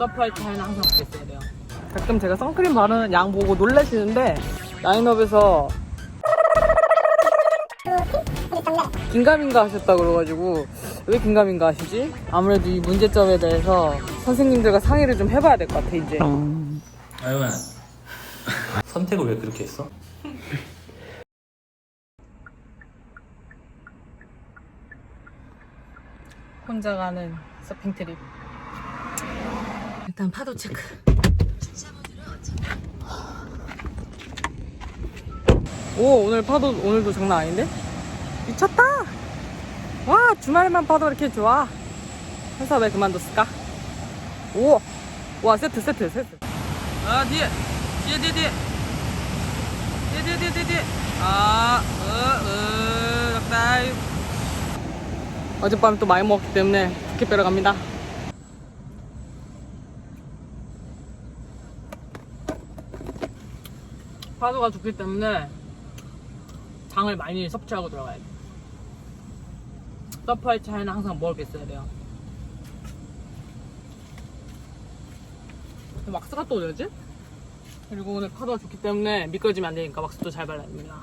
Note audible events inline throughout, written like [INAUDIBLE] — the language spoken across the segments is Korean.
서프할 때는 항상 그렇게 있어야 돼요. 가끔 제가 선크림 바르는 양 보고 놀라시는데 라인업에서 긴가민가 하셨다 그래가지고 왜 긴가민가 하시지? 아무래도 이 문제점에 대해서 선생님들과 상의를 좀 해봐야 될 것 같아 이제. 아유야 선택을 왜 그렇게 했어? 혼자 가는 서핑 트립. 일단 파도 체크. 오 오늘 파도 오늘도 장난 아닌데? 미쳤다. 와 주말에만 파도 이렇게 좋아. 회사 왜 그만뒀을까? 오, 와 세트 세트 세트. 아 뒤에 뒤에 뒤에 뒤에 뒤에 뒤에 뒤에. 아, 아어어 넉다이. 어젯밤에 또 많이 먹었기 때문에 두께 빼러 갑니다. 파도가 좋기 때문에 장을 많이 섭취하고 들어가야 돼. 서프할 차에는 항상 먹을 게 있어야 돼요. 왁스가 또 어디지? 그리고 오늘 파도가 좋기 때문에 미끄러지면 안 되니까 왁스도 잘 발라야 됩니다.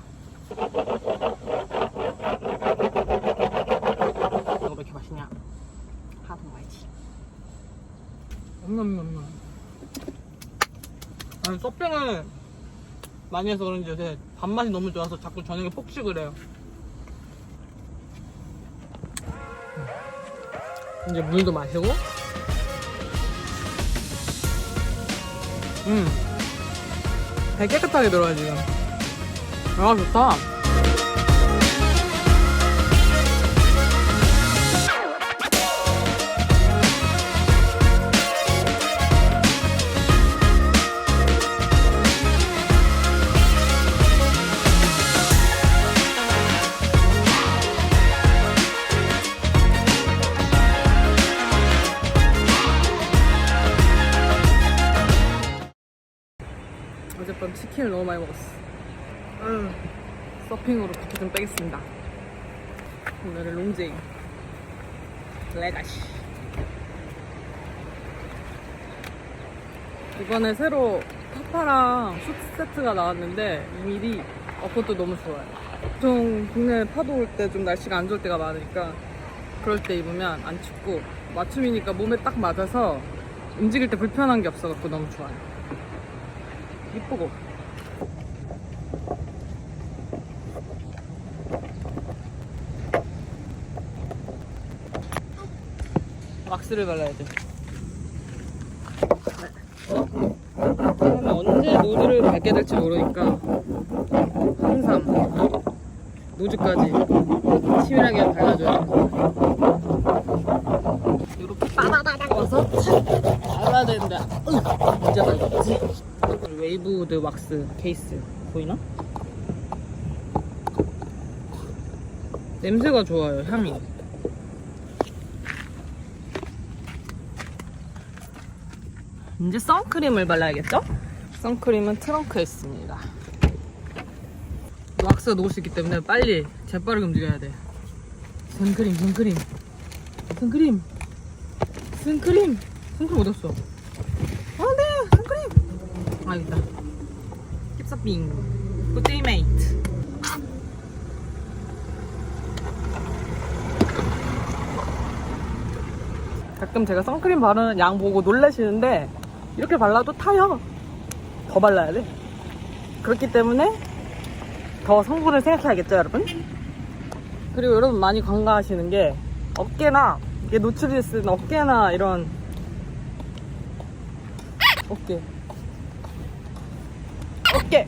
이거 왜 이렇게 맛있냐? 하도 먹어야지. 엄냠냠냠. 아니, 서핑을 많이 해서 그런지 요새 밥맛이 너무 좋아서 자꾸 저녁에 폭식을 해요. 이제 물도 마시고. 음. 되게 깨끗하게 들어요, 지금. 아, 좋다. 치킨을 너무 많이 먹었어. 음, 서핑으로 부키 좀 빼겠습니다. 오늘은 롱제이. 레가시. 이번에 새로 파파랑 슈트 세트가 나왔는데 이 밀이 어, 그것도 너무 좋아요. 보통 국내 파도 올 때 좀 날씨가 안 좋을 때가 많으니까 그럴 때 입으면 안 춥고 맞춤이니까 몸에 딱 맞아서 움직일 때 불편한 게 없어갖고 너무 좋아요. 이쁘고 왁스를 발라야 돼. 그러면 언제 노즈를 밟게 될지 모르니까 항상 노즈까지 치밀하게 발라줘야 돼. 이렇게 빠바바바 와서 발라야 으, 문제가 있지? 웨이브우드 왁스 케이스. 보이나? 냄새가 좋아요 향이 이제 선크림을 발라야겠죠? 선크림은 트렁크에 있습니다. 왁스가 녹을 수 있기 때문에 빨리 재빠르게 움직여야 돼. 선크림 선크림. 선크림. 선크림. 선크림 어딨어? 안돼 선크림. 아 여기다. 힙서핑. 굿데이 메이트 가끔 제가 선크림 바르는 양 보고 놀라시는데 이렇게 발라도 타요. 더 발라야 돼. 그렇기 때문에 더 성분을 생각해야겠죠 여러분? 그리고 여러분 많이 관가하시는 게 어깨나 이게 노출이 됐을 어깨나 이런 어깨. 어깨!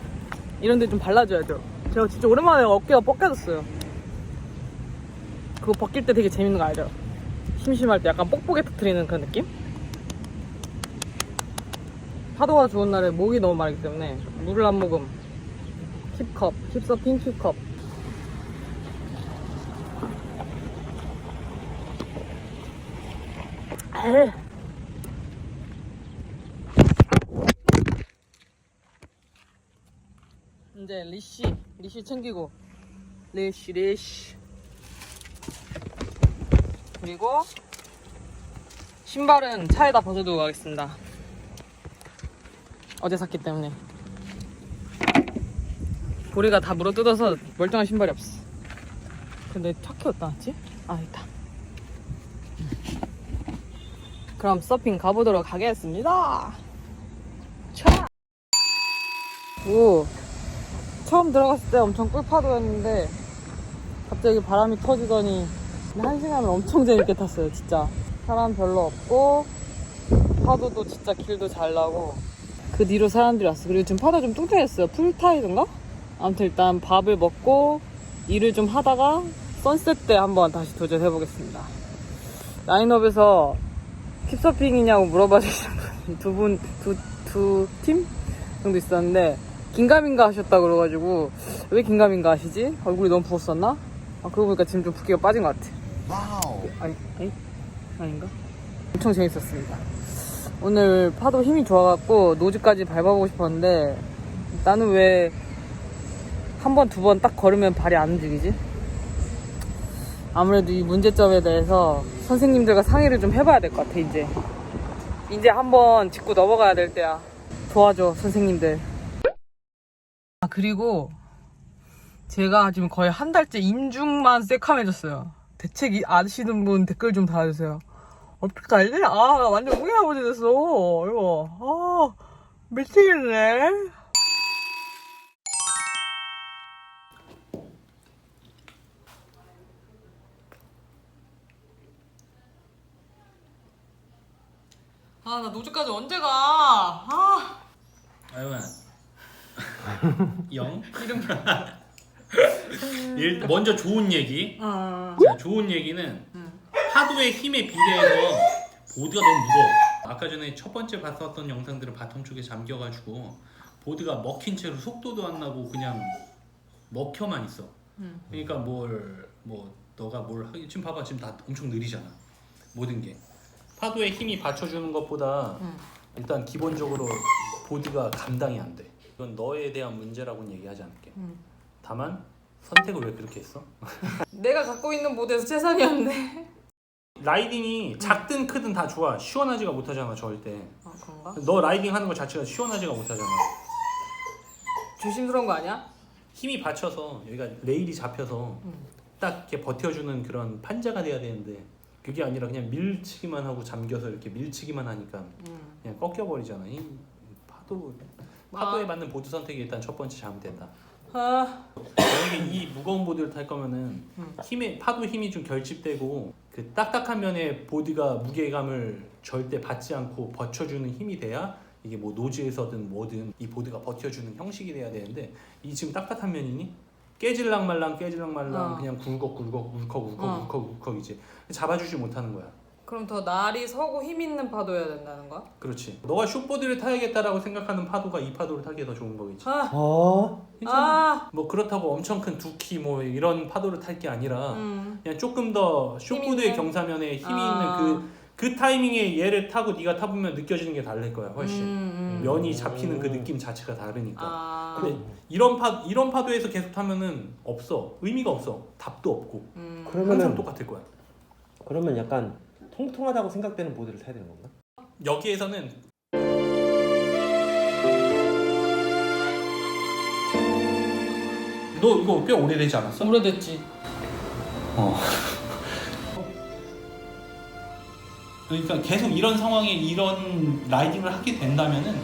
이런 데 좀 발라줘야죠. 제가 진짜 오랜만에 어깨가 뻑개졌어요. 그거 벗길 때 되게 재밌는 거 알죠? 심심할 때 약간 뽁뽁이 터트리는 그런 느낌? 파도가 좋은 날에 목이 너무 마르기 때문에 물을 한 모금 힙컵 힙서핑 힙컵 에이. 이제 리쉬 리쉬 챙기고 리쉬 리쉬 그리고 신발은 차에다 벗어두고 가겠습니다. 어제 샀기 때문에. 보리가 다 물어 뜯어서 멀쩡한 신발이 없어. 근데 차키 어디다 놨지? 아, 있다. 그럼 서핑 가보도록 하겠습니다. 차! 오, 처음 들어갔을 때 엄청 꿀파도였는데 갑자기 바람이 터지더니 한 시간을 엄청 재밌게 탔어요, 진짜. 사람 별로 없고 파도도 진짜 길도 잘 나고 그 뒤로 사람들이 왔어. 그리고 지금 파도 좀 뚱뚱했어요. 풀타이드인가? 아무튼 일단 밥을 먹고 일을 좀 하다가 선셋 때 한번 다시 도전해 보겠습니다. 라인업에서 킵서핑이냐고 물어봐 주신 분이 두 분, 두, 두 팀 정도 있었는데, 긴가민가 하셨다 그래가지고, 왜 긴가민가 하시지? 얼굴이 너무 부었었나? 아, 그러고 보니까 지금 좀 붓기가 빠진 것 같아. 와우. 아니, 아니? 아닌가? 엄청 재밌었습니다. 오늘 파도 힘이 좋아갖고, 노즈까지 밟아보고 싶었는데, 나는 왜, 한 번, 두 번 딱 걸으면 발이 안 움직이지? 아무래도 이 문제점에 대해서 선생님들과 상의를 좀 해봐야 될 것 같아, 이제. 이제 한번 짚고 넘어가야 될 때야. 도와줘, 선생님들. 아, 그리고 제가 지금 거의 한 달째 인중만 새카매졌어요. 대책 이- 아시는 분 댓글 좀 달아주세요. 어떻게 알지? 아, 나 완전 우리 아버지 됐어. 이거. 아, 미치겠네. 아, 나 노즈까지 언제 가? 아, 아영아 [LAUGHS] 영 이름. [LAUGHS] 일, 먼저 좋은 얘기 아, 자, 좋은 얘기는 파도의 힘에 비례해서 보드가 너무 무거워 아까 전에 첫 번째 봤었던 영상들은 바텀 쪽에 잠겨가지고 보드가 먹힌 채로 속도도 안 나고 그냥 먹혀만 있어 음. 그러니까 뭘 뭐 너가 뭘 하기 지금 봐봐 지금 다 엄청 느리잖아 모든 게 파도의 힘이 받쳐주는 것보다 음. 일단 기본적으로 보드가 감당이 안 돼. 이건 너에 대한 문제라고는 얘기하지 않을게. 음. 다만 선택을 왜 그렇게 했어? [LAUGHS] 내가 갖고 있는 모드에서 최선이었네. 라이딩이 작든 크든 다 좋아. 시원하지가 못하잖아 절대. 아, 그런가? 너 라이딩 하는 거 자체가 시원하지가 못하잖아. 조심스러운 거 아니야? 힘이 받쳐서 여기가 레일이 잡혀서 음. 딱 이렇게 버텨주는 그런 판자가 돼야 되는데 그게 아니라 그냥 밀치기만 하고 잠겨서 이렇게 밀치기만 하니까 음. 그냥 꺾여버리잖아. 이 파도 파도에 맞는 보드 선택이 일단 첫 번째 잘못됐다. 아, 만약에 이 무거운 보드를 탈 거면은 음. 힘에 파도 힘이 좀 결집되고 그 딱딱한 면에 보드가 무게감을 절대 받지 않고 버텨주는 힘이 돼야 이게 뭐 노즈에서든 뭐든 이 보드가 버텨주는 형식이 돼야 되는데 이 지금 딱딱한 면이니 깨질랑 말랑 깨질랑 말랑 어. 그냥 굴걱 굴걱 울컥 울컥 어. 울컥 울컥이지 잡아주지 못하는 거야. 그럼 더 날이 서고 힘 있는 파도여야 된다는 거야? 그렇지. 너가 숏보드를 타야겠다라고 생각하는 파도가 이 파도를 타기에 더 좋은 거겠지. 아, 어? 아, 뭐 그렇다고 엄청 큰 두키 뭐 이런 파도를 탈 게 아니라 음. 그냥 조금 더 있는? 경사면에 힘이 아. 있는 그, 그 타이밍에 얘를 타고 네가 타보면 느껴지는 게 다를 거야 훨씬 음, 음. 면이 잡히는 그 느낌 자체가 다르니까 아, 근데 이런 파 이런 파도에서 계속 타면은 없어 의미가 없어 답도 없고 음. 항상 그러면은 똑같을 거야 그러면 약간 통통하다고 생각되는 보드를 타야 되는 건가? 여기에서는 너 이거 꽤 오래되지 않았어? 오래됐지. 어. 그러니까 계속 이런 상황에 이런 라이딩을 하게 된다면은